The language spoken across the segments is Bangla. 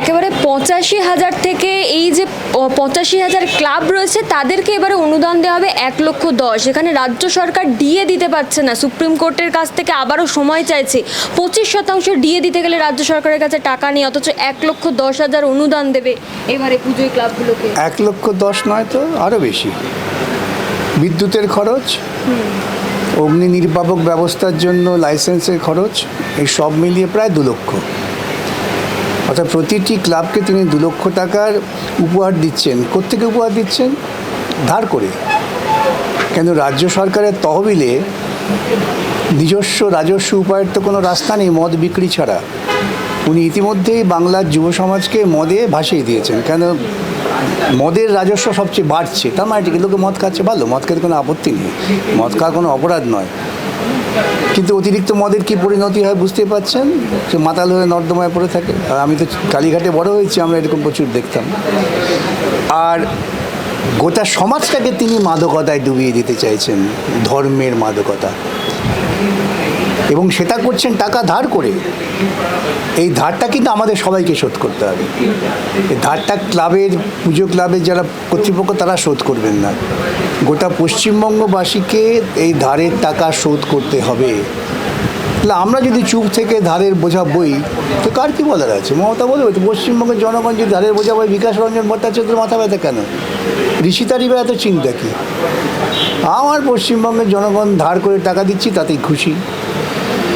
একেবারে পঁচাশি হাজার থেকে এই যে পঁচাশি হাজার ক্লাব রয়েছে তাদেরকে এবারে অনুদান দেওয়া হবে এক লক্ষ দশ। এখানে রাজ্য সরকার ডিএ দিতে পারছে না। সুপ্রিম কোর্টের কাছ থেকে আবারও সময় চাইছে। পঁচিশ শতাংশ ডিএ দিতে গেলে রাজ্য সরকারের কাছে টাকা নেই অথচ এক লক্ষ দশ হাজার অনুদান দেবে এবারে পুজোয় ক্লাবগুলোকে। এক লক্ষ দশ নয় তো? আরও বেশি। বিদ্যুতের খরচ অগ্নি নির্বাপক ব্যবস্থার জন্য লাইসেন্সের খরচ এই সব মিলিয়ে প্রায় দু লক্ষ। অর্থাৎ প্রতিটি ক্লাবকে তিনি দু লক্ষ টাকার উপহার দিচ্ছেন। কোত্থেকে উপহার দিচ্ছেন? ধার করে। কেন রাজ্য সরকারের তহবিলে নিজস্ব, রাজস্ব উপায়ের তো কোনো রাস্তা নেই, মদ বিক্রি ছাড়া। উনি ইতিমধ্যেই বাংলার যুব সমাজকে মদে ভাসিয়ে দিয়েছেন। কেন মদের রাজস্ব সবচেয়ে বাড়ছে। তার মানে লোকে মদ খাচ্ছে, ভালো। মদ খেতে কোনো আপত্তি নেই। মদ খাওয়া কোনো অপরাধ নয়। কিন্তু অতিরিক্ত মদের কি পরিণতি হয় বুঝতে পারছেন? সে মাতাল হয়ে নর্দমায় পড়ে থাকে। আর আমি তো কালীঘাটে বড় হয়েছি, আমরা এরকম প্রচুর দেখতাম। আর গোটা সমাজটাকে তিনি মাদকতায় ডুবিয়ে দিতে চাইছেন, ধর্মের মাদকতা। এবং সেটা করছেন টাকা ধার করে। এই ধারটা কিন্তু আমাদের সবাইকে শোধ করতে হবে। এই ধারটা ক্লাবের, পুজো ক্লাবের যারা কর্তৃপক্ষ, তারা শোধ করবেন না। গোটা পশ্চিমবঙ্গবাসীকে এই ধারের টাকা শোধ করতে হবে। তাহলে আমরা যদি চুপ থেকে ধারের বোঝা বই, তো কার কি বলার আছে? মমতা বলবে তো পশ্চিমবঙ্গের জনগণ যদি ধারের বোঝা বই, বিকাশ রঞ্জন ভট্টাচার্যের মাথা ব্যথা কেন? ঋষিতারই বা এত চিন্তা কি? আমার পশ্চিমবঙ্গের জনগণ ধার করে টাকা দিচ্ছি, তাতেই খুশি।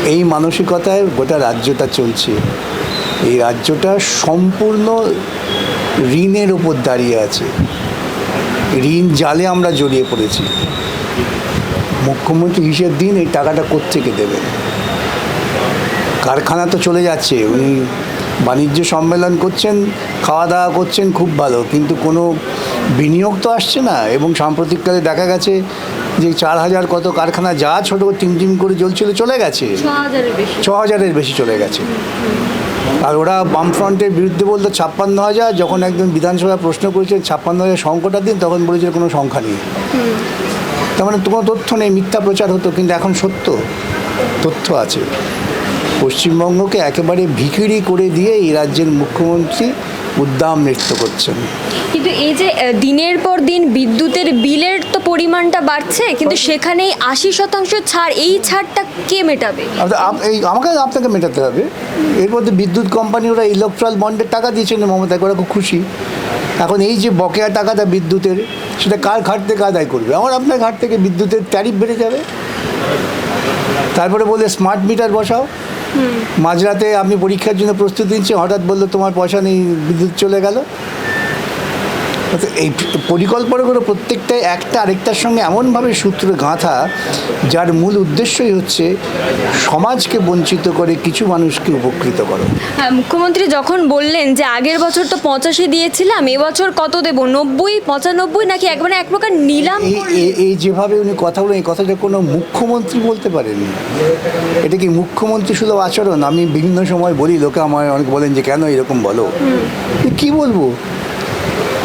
এই মানসিকতায় গোটা রাজ্যটা চলছে। এই রাজ্যটা সম্পূর্ণ ঋণের ওপর দাঁড়িয়ে আছে। ঋণ জালে আমরা জড়িয়ে পড়েছি। মুখ্যমন্ত্রী হিসেব দিন এই টাকাটা কোত্থেকে দেবেন কারখানা তো চলে যাচ্ছে। উনি বাণিজ্য সম্মেলন করছেন খাওয়া দাওয়া করছেন, খুব ভালো। কিন্তু কোনো বিনিয়োগ তো আসছে না। এবং সাম্প্রতিককালে দেখা গেছে যে চার হাজার কত কারখানা যা ছোটো টিম টিম করে জ্বলছিল চলে গেছে। ছ হাজারের বেশি চলে গেছে। আর ওরা বামফ্রন্টের বিরুদ্ধে বলতো ছাপ্পান্ন হাজার যখন একজন বিধানসভায় প্রশ্ন করেছে ছাপ্পান্ন হাজার সংখ্যাটা দিন তখন বলেছিল কোনো সংখ্যা নেই। তার মানে কোনো তথ্য নেই মিথ্যা প্রচার হতো কিন্তু এখন সত্য তথ্য আছে। পশ্চিমবঙ্গকে একেবারে ভিখিরি করে দিয়ে এই রাজ্যের মুখ্যমন্ত্রী উদ্দাম নৃত্য করছেন। কিন্তু এই যে দিনের পর দিন বিদ্যুতের বিলের পরিমাণটা বাড়ছে কিন্তু সেখানেই আশি শতাংশ ছাড় এই ছাড়টা কে মেটাবে? আপ- এই আমাকে আপনাকে মেটাতে হবে। এর মধ্যে বিদ্যুৎ কোম্পানি ওরা ইলেকট্রাল বন্ডের টাকা দিয়েছেন মমতাকে ওরা খুব খুশি। এখন এই যে বকেয়া টাকাটা বিদ্যুতের সেটা কার ঘাট থেকে আদায় করবে? আমার আপনার ঘাট থেকে বিদ্যুতের ট্যারিফ বেড়ে যাবে। তারপরে বলে স্মার্ট মিটার বসাও। মাঝরাতে আপনি পরীক্ষার জন্য প্রস্তুতি নিচ্ছেন হঠাৎ বলল তোমার পয়সা নেই বিদ্যুৎ চলে গেল। এই পরিকল্পনাগুলো প্রত্যেকটাই একটা আরেকটার সঙ্গে এমনভাবে সূত্র গাঁথা যার মূল উদ্দেশ্যই হচ্ছে সমাজকে বঞ্চিত করে কিছু মানুষকে উপকৃত করো। হ্যাঁ মুখ্যমন্ত্রী যখন বললেন যে আগের বছর তো পঁচাশি দিয়েছিলাম এবছর কত দেবো? নব্বই? পঁচানব্বই? নাকি একবারে এক প্রকার নিলাম এই যেভাবে উনি কথা বলেন এই কথাটা কোনো মুখ্যমন্ত্রী বলতে পারেন এটা কি মুখ্যমন্ত্রী শুধু আচরণ? আমি বিভিন্ন সময় বলি লোকে আমায় অনেক বলেন যে কেন এরকম বলো? কি বলব?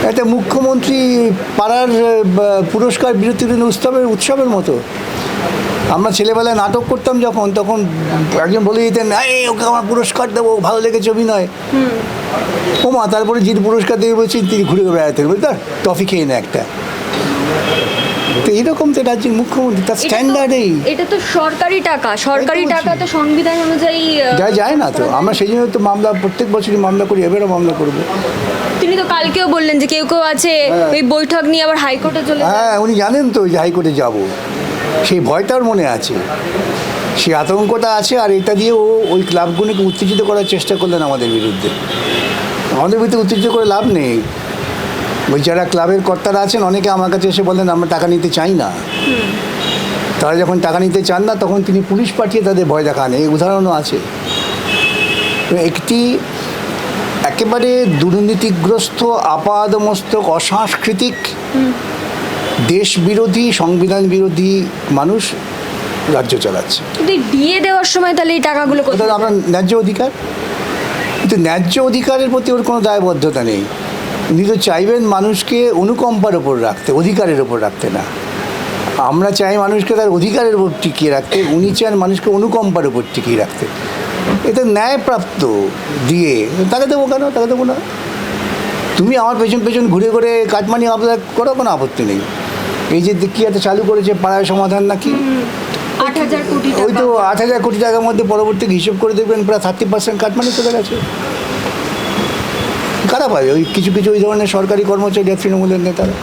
একটা মুখ্যমন্ত্রী পাড়ার পুরস্কার বিরতির উৎসবের উৎসবের মতো। আমরা ছেলেবেলায় নাটক করতাম যখন তখন একজন বলে দিতেন এই ওকে আমার পুরস্কার দেবো ভালো লেগেছে অভিনয়। ও মা তারপরে যিনি পুরস্কার দেবে বলছেন তিনি ঘুরে বেড়াতেন বুঝলি টফি খেয়ে না একটা। তো এইরকম তো রাজ্যের মুখ্যমন্ত্রী তার এটা তো- স্ট্যান্ডার্ড এই। এটা তো সরকারি টাকা সরকারি টাকা তো সংবিধান অনুযায়ী আহ, যা যায় না তো। আমরা সেই জন্য তো মামলা প্রত্যেক বছরই মামলা করি এবারও মামলা করব। কালকেও বললেন যে কেউ কেউ আছে ওই বৈঠক নিয়ে আবার হাইকোর্টে চলে হ্যাঁ উনি জানেন তো যে হাইকোর্টে যাব। সেই ভয়টার মনে আছে। সেই আতঙ্কটা আছে আর এটা দিয়ে ও ওই ক্লাবগুলিকে উত্তেজিত করার চেষ্টা করলেন আমাদের বিরুদ্ধে। আমাদের বিরুদ্ধে উত্তেজিত করে লাভ নেই। ওই যারা ক্লাবের কর্তারা আছেন অনেকে আমার কাছে এসে বলেন আমরা টাকা নিতে চাই না। তারা যখন টাকা নিতে চান না তখন তিনি পুলিশ পাঠিয়ে তাদের ভয় দেখান। এই উদাহরণও আছে। একটি একেবারে দুর্নীতিগ্রস্ত আপাদমস্তক অসাংস্কৃতিক দেশ বিরোধী সংবিধান বিরোধী মানুষ রাজ্য চালাচ্ছে। ডিএ দেওয়ার সময় তাহলে এই টাকাগুলো আপনার ন্যায্য অধিকার? কিন্তু ন্যায্য অধিকারের প্রতি ওর কোনো দায়বদ্ধতা নেই। উনি তো চাইবেন মানুষকে অনুকম্পার ওপর রাখতে অধিকারের ওপর রাখতে না। আমরা চাই মানুষকে তার অধিকারের উপর টিকিয়ে রাখতে উনি চান মানুষকে অনুকম্পার উপর টিকিয়ে রাখতে। এটা ন্যায়প্রাপ্ত দিয়ে তাকে দেবো কেন? তাকে দেবো না। তুমি আমার পেছন পেছন ঘুরে ঘুরে কাটমানি আবদার করো কোনো আপত্তি নেই। এই যে কি একটা চালু করেছে পাড়ায় সমাধান নাকি? ওই তো আট হাজার কোটি টাকার মধ্যে পরবর্তী হিসেব করে দেখবেন? প্রায় থার্টি পার্সেন্ট কাটমানি চলে গেছে কারা পাবে ওই কিছু কিছু ওই ধরনের সরকারি কর্মচারী তৃণমূলের নেতারা।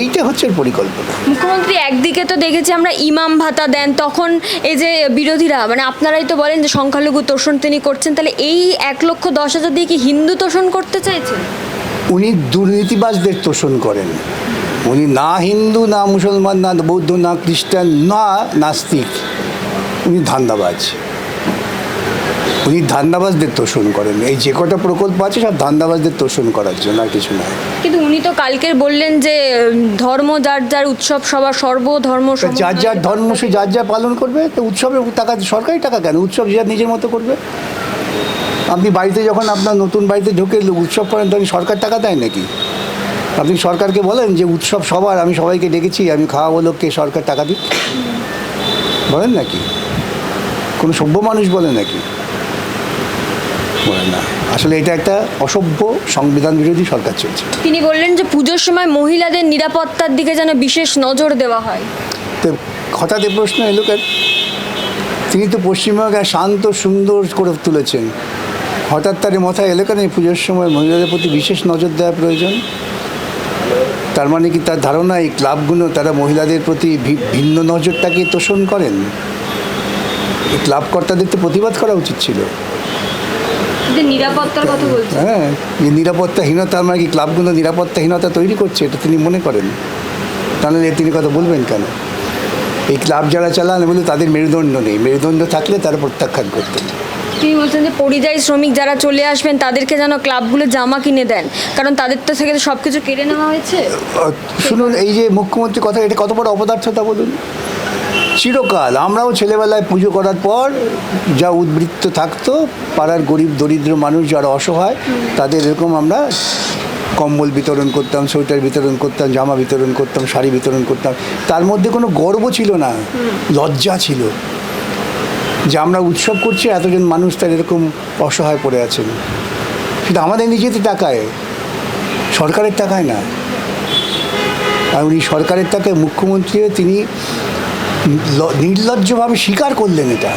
এইটা হচ্ছে পরিকল্পনা। মুখ্যমন্ত্রী একদিকে তো দেখেছি আমরা ইমাম ভাতা দেন তখন এই যে বিরোধীরা মানে আপনারাই তো বলেন যে সংখ্যালঘু তোষণ তিনি করছেন তাহলে এই এক লক্ষ দশ হাজার দিয়ে কি হিন্দু তোষণ করতে চাইছেন? উনি দুর্নীতিবাজদের তোষণ করেন। উনি না হিন্দু না মুসলমান না বৌদ্ধ না খ্রিস্টান না নাস্তিক। উনি ধান্দাবাজ। উনি ধান্দাবাজদের তোষণ করেন। এই যে কটা প্রকল্প আছে সব ধান্দাবাজদের তোষণ করার জন্য আর কিছু নয়। কিন্তু উনি তো কালকের বললেন যে ধর্ম যার যার উৎসব সবার সর্বধর্ম যার যার ধর্ম সে যার যা পালন করবে তো উৎসবের টাকা সরকারি টাকা কেন? উৎসব যে যার নিজের মতো করবে। আপনি বাড়িতে যখন আপনার নতুন বাড়িতে ঢুকে উৎসব করেন তখন সরকার টাকা দেয় নাকি? আপনি সরকারকে বলেন যে উৎসব সবার আমি সবাইকে ডেকেছি আমি খাওয়াবো লোককে সরকার টাকা দিক। বলেন নাকি? কোনো সভ্য মানুষ বলে নাকি? বলে না। আসলে এটা একটা অসভ্য সংবিধান বিরোধী সরকার চলছে। তিনি বললেন যে পুজোর সময় মহিলাদের নিরাপত্তার দিকে যেন বিশেষ নজর দেওয়া হয়। তো হঠাৎ এ প্রশ্ন এলো কেন? তিনি তো পশ্চিমবঙ্গে শান্ত সুন্দর করে তুলেছেন। হঠাৎ তার মাথায় এলো কেন এই পুজোর সময় মহিলাদের প্রতি বিশেষ নজর দেওয়া প্রয়োজন? তার মানে কি তার ধারণা এই ক্লাবগুলো তারা মহিলাদের প্রতি ভিন্ন নজরটাকে তোষণ করেন? এই ক্লাব কর্তাদের তো প্রতিবাদ করা উচিত ছিল। নিরাপত্তার কথা বলছেন। হ্যাঁ যে নিরাপত্তাহীনতা মানে কি? ক্লাবগুলো নিরাপত্তাহীনতা তৈরি করছে এটা তিনি মনে করেন। তাহলে তিনি কথা বলবেন কেন? এই ক্লাব যারা চালান বলে তাদের মেরুদণ্ড নেই। মেরুদণ্ড থাকলে তারা প্রত্যাখ্যান করতেন তিনি বলছেন যে পরিযায়ী শ্রমিক যারা চলে আসবেন তাদেরকে যেন ক্লাবগুলো জামা কিনে দেন। কারণ তাদের তো থেকে সব কিছু কেড়ে নেওয়া হয়েছে। শুনুন এই যে মুখ্যমন্ত্রী কথা এটা কত বড় অপদার্থতা বলুন? চিরকাল। আমরাও ছেলেবেলায় পুজো করার পর যা উদ্বৃত্ত থাকতো, পাড়ার গরিব দরিদ্র মানুষ যারা অসহায়, তাদের এরকম আমরা কম্বল বিতরণ করতাম, সোয়েটার বিতরণ করতাম, জামা বিতরণ করতাম, শাড়ি বিতরণ করতাম। তার মধ্যে কোনো গর্ব ছিল না, লজ্জা ছিল যে আমরা উৎসব করছি, এতজন মানুষ তার এরকম অসহায় পড়ে আছেন। সেটা আমাদের নিজেদের টাকায়, সরকারের টাকায় না। আর উনি সরকারের টাকায় মুখ্যমন্ত্রী তিনি নির্লজ্জভাবে স্বীকার করলেন এটা।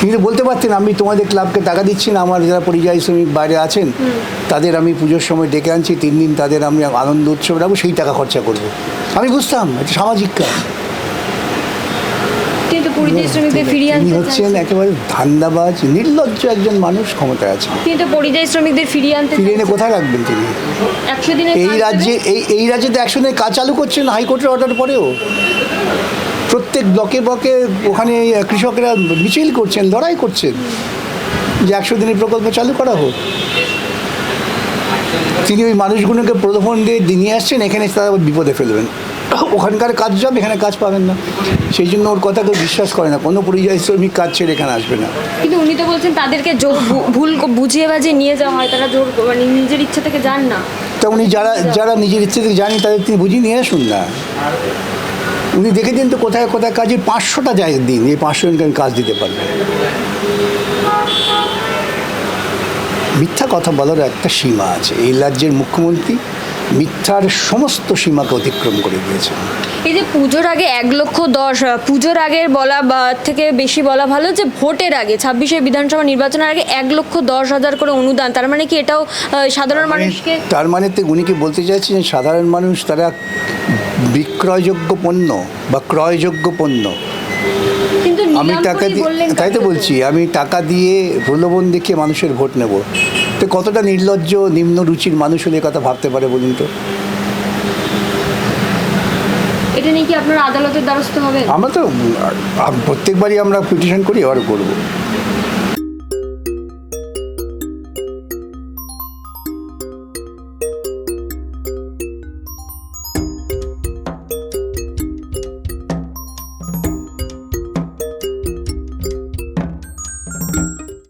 তিনি তো বলতে পারতেন আমি তোমাদের ক্লাবকে টাকা দিচ্ছি না আমার যারা পরিযায়ী শ্রমিক বাইরে আছেন তাদের আমি পুজোর সময় ডেকে আনছি তিন দিন তাদের আমি আনন্দ উৎসব রাখব সেই টাকা খরচা করব। আমি বুঝতাম এটা সামাজিক কাজ। কিন্তু পরিযায়ী শ্রমিকদের ফিরিয়ে আনতে হচ্ছেন একেবারে ধান্দাবাজ নির্লজ্জ একজন মানুষ ক্ষমতায় আছেন তিনি তো পরিযায়ী শ্রমিকদের ফিরিয়ে আনতে ফিরে এনে কোথায় রাখবেন তিনি? একশো দিনে এই রাজ্যে এই এই রাজ্যে তো একশো দিনের কাজ চালু করছেন হাইকোর্টের অর্ডার পরেও। প্রত্যেক ব্লকে ব্লকে ওখানে কৃষকরা মিছিল করছেন লড়াই করছেন যে একশো দিনের প্রকল্প চালু করা হোক। তিনি ওই মানুষগুলোকে প্রলোভন দিয়ে নিয়ে আসছেন এখানে তারা বিপদে ফেলবেন। ওখানকার কাজ যাবে এখানে কাজ পাবেন না। সেই জন্য ওর কথা কেউ বিশ্বাস করে না। কোনো পরিযায়ী শ্রমিক কাজ ছেড়ে এখানে আসবে না। কিন্তু উনি তো বলছেন তাদেরকে জোর ভুল বুঝিয়ে বাজিয়ে নিয়ে যাওয়া হয় তারা জোর মানে নিজের ইচ্ছা থেকে যান না। তা উনি যারা যারা নিজের ইচ্ছে থেকে জানি তাদের তিনি বুঝিয়ে নিয়ে আসুন না। উনি দেখে দিন তো কোথায় কোথায় কাজে পাঁচশোটা যায় দিন এই পাঁচশো জনকে কাজ দিতে পারব। মিথ্যা কথা বলার একটা সীমা আছে। এই রাজ্যের মুখ্যমন্ত্রী মিথ্যার সমস্ত সীমাকে অতিক্রম করে দিয়েছেন এই যে পুজোর আগে এক লক্ষ দশ পুজোর আগের বলা বা থেকে বেশি বলা ভালো যে ভোটের আগে ছাব্বিশে বিধানসভা নির্বাচনের আগে এক লক্ষ দশ হাজার করে অনুদান তার মানে কি এটাও সাধারণ মানুষকে? তার মানে তো উনি কি বলতে চাইছেন সাধারণ মানুষ তারা বিক্রয়যোগ্য পণ্য বা ক্রয়যোগ্য পণ্য? কিন্তু আমি টাকা দিয়ে তাই তো বলছি আমি টাকা দিয়ে প্রলোভন দেখিয়ে মানুষের ভোট নেব। তো কতটা নির্লজ্জ নিম্ন রুচির মানুষ হলে কথা ভাবতে পারে বলুন তো? এটা নিয়ে কি আপনার আদালতের দ্বারস্থ হবে আমরা তো প্রত্যেকবারই আমরা পিটিশন করি আবার করব।